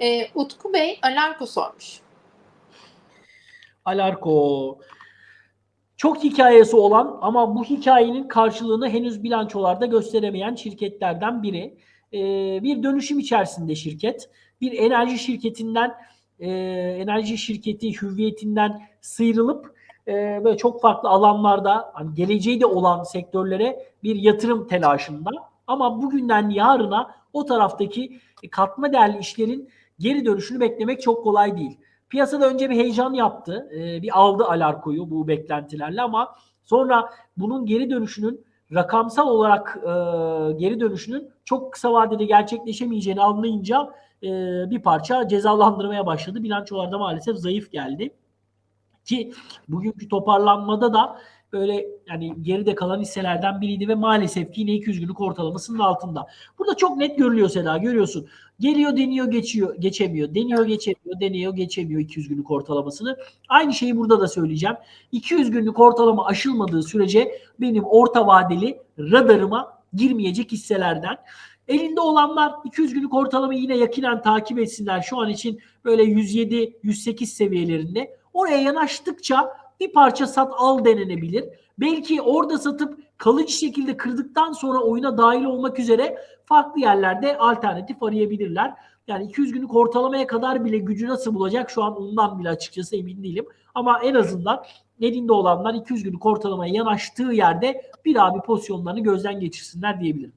E, Utku Bey Alarko sormuş. Alarko. Çok hikayesi olan ama bu hikayenin karşılığını henüz bilançolarda gösteremeyen şirketlerden biri. Ee, bir dönüşüm içerisinde şirket. Bir enerji şirketinden, e, enerji şirketi hüviyetinden sıyrılıp e, böyle çok farklı alanlarda hani geleceği de olan sektörlere bir yatırım telaşında. Ama bugünden yarına o taraftaki katma değerli işlerin geri dönüşünü beklemek çok kolay değil. Piyasada önce bir heyecan yaptı. Ee, bir aldı Alarko'yu bu beklentilerle ama sonra bunun geri dönüşünün rakamsal olarak e, geri dönüşünün çok kısa vadede gerçekleşemeyeceğini anlayınca e, bir parça cezalandırmaya başladı. Bilançolarda maalesef zayıf geldi. Ki bugünkü toparlanmada da böyle yani geride kalan hisselerden biriydi ve maalesef ki yine 200 günlük ortalamasının altında. Burada çok net görülüyor Seda görüyorsun. Geliyor deniyor geçiyor geçemiyor. Deniyor geçemiyor deniyor geçemiyor 200 günlük ortalamasını. Aynı şeyi burada da söyleyeceğim. 200 günlük ortalama aşılmadığı sürece benim orta vadeli radarıma girmeyecek hisselerden. Elinde olanlar 200 günlük ortalamayı yine yakinen takip etsinler. Şu an için böyle 107-108 seviyelerinde. Oraya yanaştıkça bir parça sat al denenebilir. Belki orada satıp kalıcı şekilde kırdıktan sonra oyuna dahil olmak üzere farklı yerlerde alternatif arayabilirler. Yani 200 günlük ortalamaya kadar bile gücü nasıl bulacak şu an ondan bile açıkçası emin değilim. Ama en azından elinde olanlar 200 günlük ortalamaya yanaştığı yerde bir abi pozisyonlarını gözden geçirsinler diyebilirim.